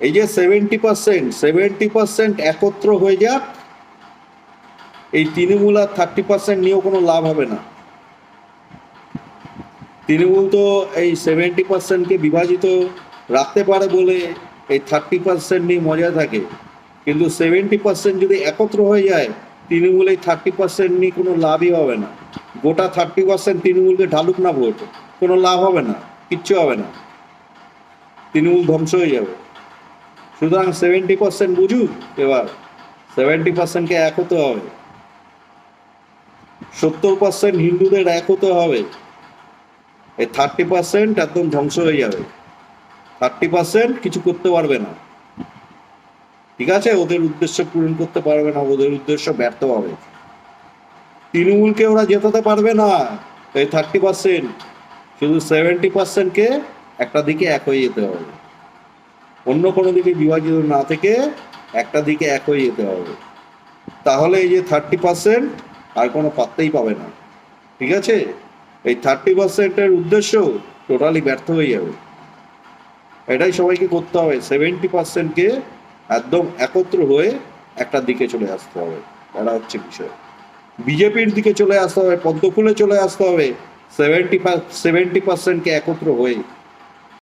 এই যে seventy percent seventy percent একত্র হয়ে যাক, এই তৃণমূল আর থার্টি পার্সেন্ট নিয়েও কোনো লাভ হবে না। তৃণমূল তো এই সেভেন্টি পার্সেন্টকে বিভাজিত রাখতে পারে বলে এই থার্টি পার্সেন্ট নিয়ে মজা থাকে। কিন্তু সেভেন্টি পার্সেন্ট যদি একত্র হয়ে যায়, তৃণমূল এই থার্টি পার্সেন্ট নিয়ে কোনো লাভই হবে না। গোটা থার্টি পার্সেন্ট তৃণমূলকে ঢালুক না ভোট, কোনো লাভ হবে না, কিচ্ছু হবে না। তৃণমূল ধ্বংস হয়ে যাবে। সুতরাং সেভেন্টি পার্সেন্ট বুঝুক এবার। সেভেন্টি পার্সেন্টকে এক হতে হবে। সত্তর পার্সেন্ট হিন্দুদের এক হতে হবে। এই থার্টি পার্সেন্ট একদম ধ্বংস হয়ে যাবে। থার্টি পার্সেন্ট কিছু করতে পারবে না। ঠিক আছে? ওদের উদ্দেশ্য পূরণ করতে পারবে না, ওদের উদ্দেশ্য ব্যর্থ হবে। তৃণমূলকে ওরা জেতাতে পারবে না। এই থার্টি পার্সেন্ট শুধু সেভেন্টি পার্সেন্টকে একটা দিকে এক হয়ে যেতে হবে। অন্য কোনো দিকে বিভাজিত না থেকে একটা দিকে এক হয়ে যেতে হবে। তাহলে এই যে থার্টি পার্সেন্ট আর কোনো পাত্তেই পাবে না। ঠিক আছে? এই থার্টি পার্সেন্টের উদ্দেশ্য টোটালি ব্যর্থ হয়ে যাবে। এটাই সবাইকে করতে হবে। সেভেন্টি পার্সেন্টকে একদম একত্র হয়ে একটা দিকে চলে আসতে হবে। এটা হচ্ছে বিষয়। বিজেপির দিকে চলে আসতে হবে, পদ্মফুলে চলে আসতে হবে। সেভেন্টি সেভেন্টি পার্সেন্টকে একত্র হয়ে